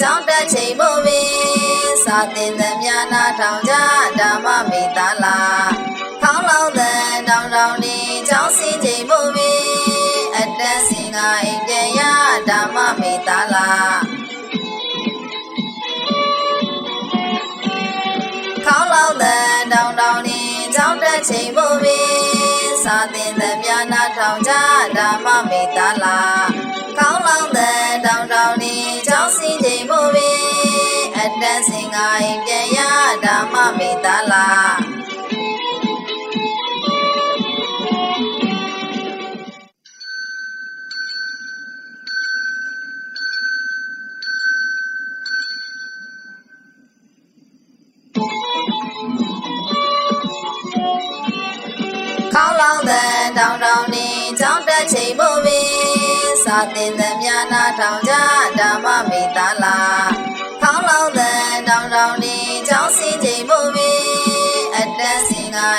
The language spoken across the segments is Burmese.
ကြောင်းတက်ချိန်မို့ပင်စာတင်သမျှနာထောင်ကြဓမ္မမိသားလာခေါင်းလောင်းသံတောင်တောင်နေကြောင်းစင်းချိန်မို့ပင်အတန်းစင်ကအိမ်ပြန်ရဓမ္မမိသားလာခေါင်းလောင်းသံတောင်တောင်နေကြောင်းတက်ချိန်မို့ပင်စာတင်သမျှနာထောင်ကြဓမ္မမိသားလာ တန်းစင်ကအိမ်ပြန်ရဓမ္မမိသားလာခေါင်းလောင်းတဲ့တောင်တောင်နေကြောင်းတက်ချိန်မို့ပင်စာတင်သမျှနာထောင်ကြဓမ္မမိသားလာ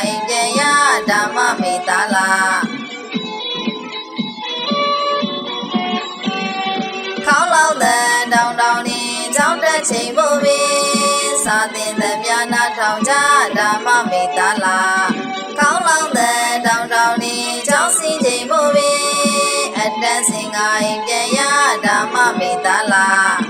အိမ်ပြန်ရဓမ္မမိသားလာခေါင်းလောင်းတဲ့တောင်တောင်နေကြောင်းတက်ချိန်မို့ပင်စာတင်သမျှနာထောင်ကြဓမ္မမိသားလာကောင်းလောင်းတဲ့တောင်တောင်နေကြောင်းစင်းချိန်မို့ပင်အတန်းစင်ကအိမ်ပြန်ရဓမ္မမိသားလား